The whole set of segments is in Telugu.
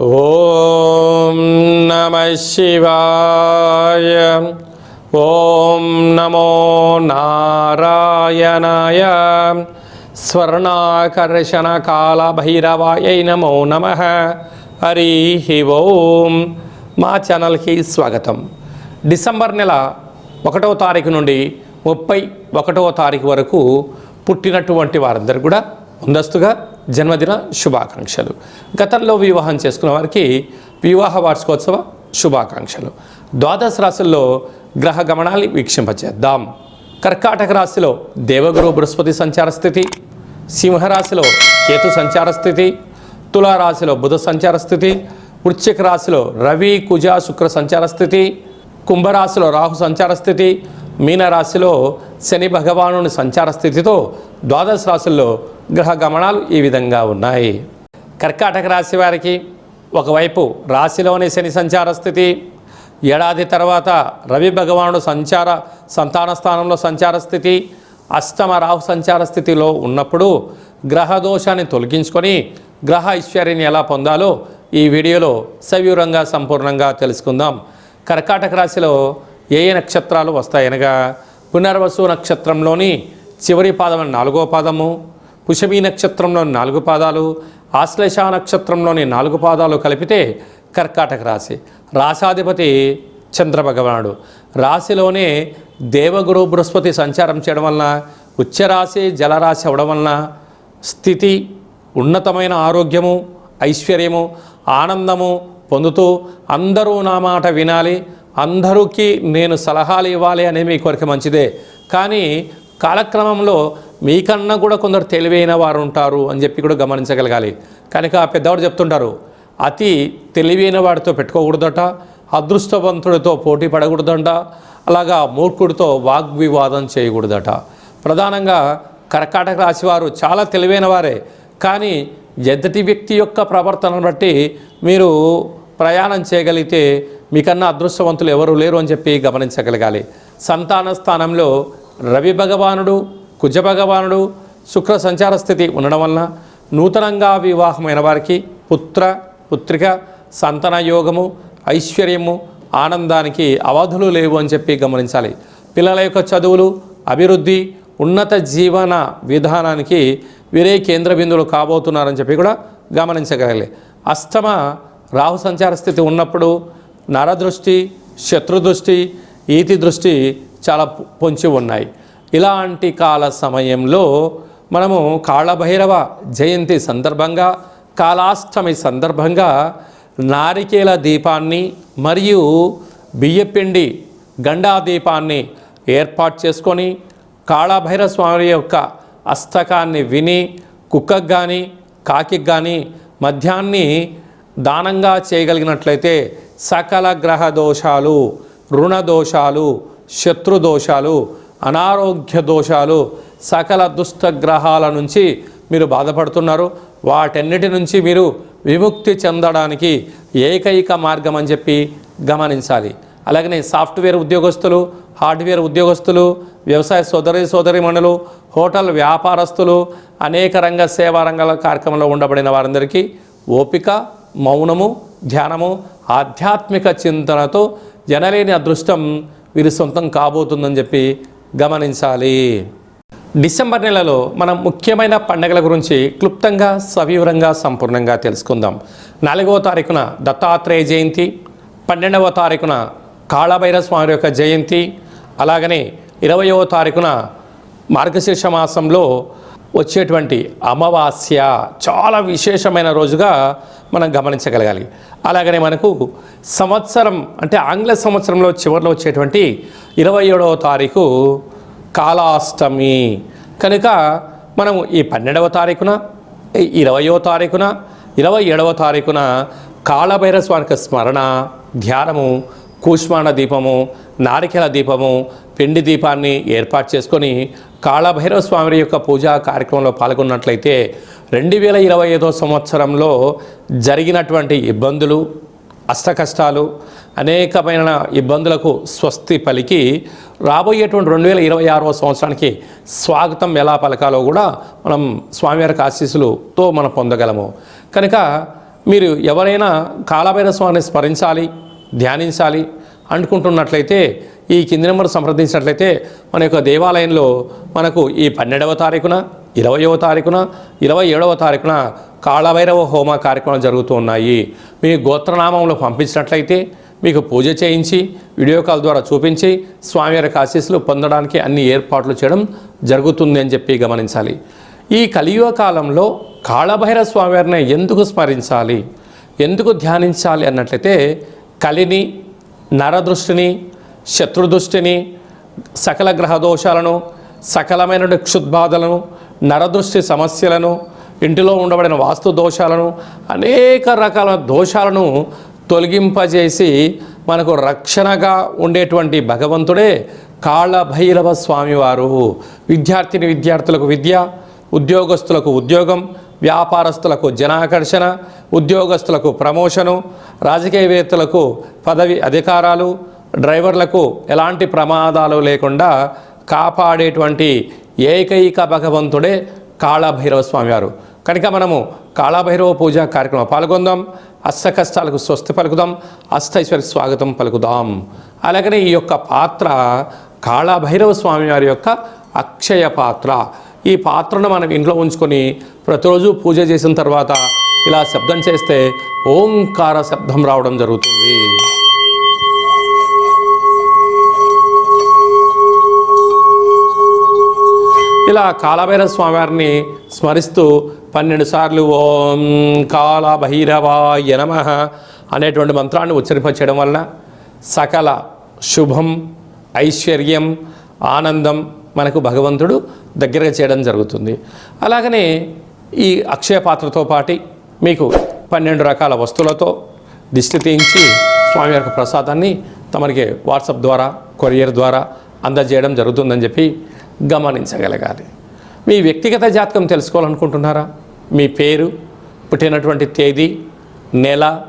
ఓం నమ శివాయ. ఓం నమో నారాయణాయ. స్వర్ణాకర్షణ కాల భైరవాయ నమో నమ. హరి ఓం. మా ఛానల్కి స్వాగతం. డిసెంబర్ నెల ఒకటవ తారీఖు నుండి ముప్పై ఒకటవ తారీఖు వరకు పుట్టినటువంటి వారందరూ కూడా ముందస్తుగా జన్మదిన శుభాకాంక్షలు. గతంలో వివాహం చేసుకున్న వారికి వివాహ వార్షికోత్సవ శుభాకాంక్షలు. ద్వాదశ రాశుల్లో గ్రహ గమనాన్ని వీక్షింపచేద్దాం. కర్కాటక రాశిలో దేవగురు బృహస్పతి సంచార స్థితి సింహరాశిలో కేతు సంచార స్థితి తులారాశిలో బుధ సంచార స్థితి వృశ్చిక రాశిలో రవి కుజ శుక్ర సంచార స్థితి కుంభరాశిలో రాహు సంచార స్థితి మీనరాశిలో శని భగవానుని సంచార స్థితితో ద్వాదశ రాశుల్లో గ్రహ గమనాలు ఈ విధంగా ఉన్నాయి. కర్కాటక రాశి వారికి ఒకవైపు రాశిలోని శని సంచార స్థితి ఏడాది తర్వాత రవి భగవానుడు సంచార సంతాన స్థానంలో సంచార స్థితి అష్టమ రాహు సంచార స్థితిలో ఉన్నప్పుడు గ్రహ దోషాన్ని తొలగించుకొని గ్రహ ఐశ్వర్యాన్ని ఎలా పొందాలో ఈ వీడియోలో సవివరంగా సంపూర్ణంగా తెలుసుకుందాం. కర్కాటక రాశిలో ఏ ఏ నక్షత్రాలు వస్తాయనగా పునర్వసు నక్షత్రంలోని చివరి పాదం నాలుగో పాదము పుషమీ నక్షత్రంలోని నాలుగు పాదాలు ఆశ్లేష నక్షత్రంలోని నాలుగు పాదాలు కలిపితే కర్కాటక రాశి. రాశాధిపతి చంద్రభగవానుడు. రాశిలోనే దేవగురు బృహస్పతి సంచారం చేయడం వలన ఉచ్చరాశి జలరాశి అవడం వలన స్థితి ఉన్నతమైన ఆరోగ్యము ఐశ్వర్యము ఆనందము పొందుతూ అందరూ నా మాట వినాలి అందరికీ నేను సలహాలు ఇవ్వాలి అనే మీ కొరకు మంచిదే. కానీ కాలక్రమంలో మీకన్నా కూడా కొందరు తెలివైన వారు ఉంటారు అని చెప్పి కూడా గమనించగలగాలి. కనుక ఆ పెద్దవాడు చెప్తుంటారు అతి తెలివైన వాడితో పెట్టుకోకూడదట అదృష్టవంతుడితో పోటీ పడకూడదంట అలాగా మూర్ఖుడితో వాగ్వివాదం చేయకూడదట. ప్రధానంగా కర్కాటక రాశి వారు చాలా తెలివైన వారే కానీ ఎద్దటి వ్యక్తి యొక్క ప్రవర్తనను బట్టి మీరు ప్రయాణం చేయగలిగితే మీకన్నా అదృష్టవంతులు ఎవరు లేరు అని చెప్పి గమనించగలగాలి. సంతాన స్థానంలో రవి భగవానుడు కుజ భగవానుడు శుక్ర సంచార స్థితి ఉండడం వలన నూతనంగా వివాహమైన వారికి పుత్ర పుత్రిక సంతాన యోగము ఐశ్వర్యము ఆనందానికి అవధులు లేవు అని చెప్పి గమనించాలి. పిల్లల యొక్క చదువులు అభివృద్ధి ఉన్నత జీవన విధానానికి వీరే కేంద్ర బిందువులు కాబోతున్నారని చెప్పి కూడా గమనించగలగాలి. అష్టమ రాహు సంచార స్థితి ఉన్నప్పుడు నరదృష్టి శత్రుదృష్టి ఈతి దృష్టి చాలా పొంచి ఉన్నాయి. ఇలాంటి కాల సమయంలో మనము కాళభైరవ జయంతి సందర్భంగా కాలాష్టమి సందర్భంగా నారికేల దీపాన్ని మరియు బియ్యపిండి గండా దీపాన్ని ఏర్పాటు చేసుకొని కాళభైరవ స్వామి యొక్క అస్తకాన్ని విని కుక్కకు కానీ కాకి కానీ మధ్యాన్ని దానంగా చేయగలిగినట్లయితే సకల గ్రహ దోషాలు రుణ దోషాలు శత్రు దోషాలు అనారోగ్య దోషాలు సకల దుష్టగ్రహాల నుంచి మీరు బాధపడుతున్నారు. వాటన్నిటి నుంచి మీరు విముక్తి చెందడానికి ఏకైక మార్గం అని చెప్పి గమనించాలి. అలాగనే సాఫ్ట్వేర్ ఉద్యోగస్తులు హార్డ్వేర్ ఉద్యోగస్తులు వ్యవసాయ సోదరి సోదరిమణులు హోటల్ వ్యాపారస్తులు అనేక రంగ సేవా రంగాల కార్యక్రమంలో ఉండబడిన వారందరికీ ఓపిక మౌనము ధ్యానము ఆధ్యాత్మిక చింతనతో జనలేని అదృష్టం వీరి సొంతం కాబోతుందని చెప్పి గమనించాలి. డిసెంబర్ నెలలో మనం ముఖ్యమైన పండుగల గురించి క్లుప్తంగా సవివరంగా సంపూర్ణంగా తెలుసుకుందాం. నాలుగవ తారీఖున దత్తాత్రేయ జయంతి పన్నెండవ తారీఖున కాళభైర స్వామి యొక్క జయంతి అలాగనే ఇరవయవ తారీఖున మార్గశీర్ష మాసంలో వచ్చేటువంటి అమావాస్య. చాలా విశేషమైన రోజుగా మనం గమనించగలగాలి. అలాగనే మనకు సంవత్సరం అంటే ఆంగ్ల సంవత్సరంలో చివరిలో వచ్చేటువంటి ఇరవై ఏడవ తారీఖు కాలాష్టమి. కనుక మనం ఈ పన్నెండవ తారీఖున ఈ ఇరవయో తారీఖున ఇరవై ఏడవ తారీఖున కాళభైరస్వానికి స్మరణ ధ్యానము కూష్మాణ దీపము నారికెల దీపము పిండి దీపాన్ని ఏర్పాటు చేసుకొని కాళభైరవ స్వామి యొక్క పూజా కార్యక్రమంలో పాల్గొన్నట్లయితే రెండు వేల ఇరవై ఐదో సంవత్సరంలో జరిగినటువంటి ఇబ్బందులు అష్టకష్టాలు అనేకమైన ఇబ్బందులకు స్వస్తి పలికి రాబోయేటువంటి రెండు వేల ఇరవై ఆరవ సంవత్సరానికి స్వాగతం ఎలా పలకాలో కూడా మనం స్వామివారికి ఆశీస్సులతో మనం పొందగలము. కనుక మీరు ఎవరైనా కాలభైరవ స్వామిని స్మరించాలి ధ్యానించాలి అనుకుంటున్నట్లయితే ఈ కింది నెంబర్ సంప్రదించినట్లయితే మన యొక్క దేవాలయంలో మనకు ఈ పన్నెండవ తారీఖున ఇరవయవ తారీఖున ఇరవై ఏడవ తారీఖున కాళభైరవ హోమ కార్యక్రమాలు జరుగుతూ ఉన్నాయి. మీ గోత్రనామంలో పంపించినట్లయితే మీకు పూజ చేయించి వీడియో కాల్ ద్వారా చూపించి స్వామివారికి ఆశీస్సులు పొందడానికి అన్ని ఏర్పాట్లు చేయడం జరుగుతుంది అని చెప్పి గమనించాలి. ఈ కలియుగ కాలంలో కాళభైరవ స్వామివారిని ఎందుకు స్మరించాలి? ఎందుకు ధ్యానించాలి అన్నట్లయితే కలిని నరదృష్టిని శత్రుదృష్టిని సకల గ్రహ దోషాలను సకలమైన క్షుద్బాధలను నరదృష్టి సమస్యలను ఇంటిలో ఉండబడిన వాస్తు దోషాలను అనేక రకాల దోషాలను తొలగింపజేసి మనకు రక్షణగా ఉండేటువంటి భగవంతుడే కాళభైరవ స్వామివారు. విద్యార్థిని విద్యార్థులకు విద్య ఉద్యోగస్తులకు ఉద్యోగం వ్యాపారస్తులకు జనాకర్షణ ఉద్యోగస్తులకు ప్రమోషను రాజకీయవేత్తలకు పదవి అధికారాలు డ్రైవర్లకు ఎలాంటి ప్రమాదాలు లేకుండా కాపాడేటువంటి ఏకైక భగవంతుడే కాళభైరవ స్వామివారు. కనుక మనము కాళభైరవ పూజ కార్యక్రమం పాల్గొందాం. అష్ట కష్టాలకు స్వస్తి పలుకుదాం. అష్టైశ్వర్య స్వాగతం పలుకుదాం. అలాగనే ఈ యొక్క పాత్ర కాళభైరవ స్వామివారి యొక్క అక్షయ పాత్ర. ఈ పాత్రను మనం ఇంట్లో ఉంచుకొని ప్రతిరోజు పూజ చేసిన తర్వాత ఇలా శబ్దం చేస్తే ఓంకార శబ్దం రావడం జరుగుతుంది. ఇలా కాలభైరవ స్వామివారిని స్మరిస్తూ పన్నెండు సార్లు ఓం కాల భైరవాయ నమ అనేటువంటి మంత్రాన్ని ఉచ్చరింపచేయడం వలన సకల శుభం ఐశ్వర్యం ఆనందం మనకు భగవంతుడు దగ్గరగా చేయడం జరుగుతుంది. అలాగనే ఈ అక్షయ పాత్రతో పాటి మీకు పన్నెండు రకాల వస్తువులతో దిష్టి తీయించి స్వామి యొక్క ప్రసాదాన్ని తమరికి వాట్సాప్ ద్వారా కొరియర్ ద్వారా అందజేయడం జరుగుతుందని చెప్పి గమనించగలగాలి. మీ వ్యక్తిగత జాతకం తెలుసుకోవాలనుకుంటున్నారా? మీ పేరు పుట్టినటువంటి తేదీ నెల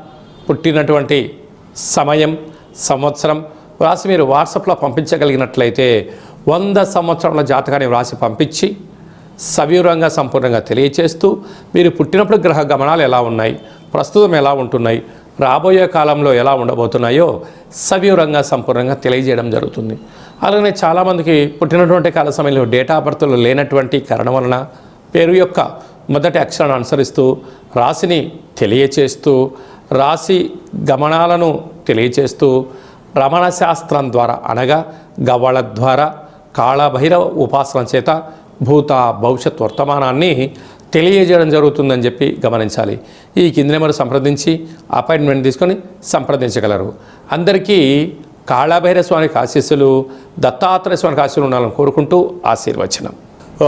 పుట్టినటువంటి సమయం సంవత్సరం వ్రాసి మీరు వాట్సాప్లో పంపించగలిగినట్లయితే వంద సంవత్సరాల జాతకాన్ని వ్రాసి పంపించి సవివరంగా సంపూర్ణంగా తెలియచేస్తూ మీరు పుట్టినప్పుడు గ్రహ గమనాలు ఎలా ఉన్నాయి? ప్రస్తుతం ఎలా ఉంటున్నాయి? రాబోయే కాలంలో ఎలా ఉండబోతున్నాయో సవివరంగా సంపూర్ణంగా తెలియజేయడం జరుగుతుంది. అలాగే చాలామందికి పుట్టినటువంటి కాల సమయంలో డేటా బర్త్లు లేనటువంటి కారణం వలన పేరు యొక్క మొదటి అక్షరాన్ని అనుసరిస్తూ రాశిని తెలియచేస్తూ రాశి గమనాలను తెలియచేస్తూ రమణ శాస్త్రం ద్వారా అనగా గవళ ద్వారా కాళభైరవ ఉపాసన చేత భూత భవిష్యత్ వర్తమానాన్ని తెలియజేయడం జరుగుతుందని చెప్పి గమనించాలి. ఈ కింది నెంబర్ సంప్రదించి అపాయింట్మెంట్ తీసుకొని సంప్రదించగలరు. అందరికీ కాళభైరవ స్వామికి ఆశీస్సులు దత్తాత్రేయ స్వామికి ఆశీస్సులు ఉండాలని కోరుకుంటూ ఆశీర్వచనం.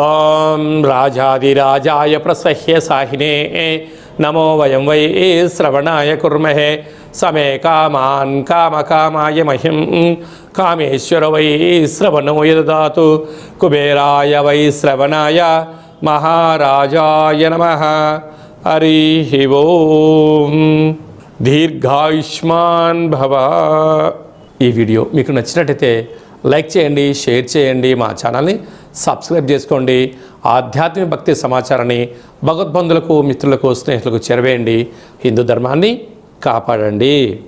ఓం రాజాదిరాజాయ ప్రసహ్య సాహినే నమో వయం వై శ్రవణాయ కుర్మహే సమే కామాన్ కామకామాయ మహిం. కామేశ్వర వై శ్రవణో యదాతు కుబేరాయ వై శ్రవణాయ మహారాజాయ నమ. హరి ఓం. దీర్ఘాయుష్మాన్ భవ. ఈ వీడియో మీకు నచ్చినట్టయితే లైక్ చేయండి షేర్ చేయండి మా ఛానల్ని సబ్స్క్రైబ్ చేసుకోండి. ఆధ్యాత్మిక భక్తి సమాచారాన్ని భగవద్బంధులకు మిత్రులకు స్నేహితులకు చేరవేయండి. హిందూ ధర్మాన్ని కాపాడండి.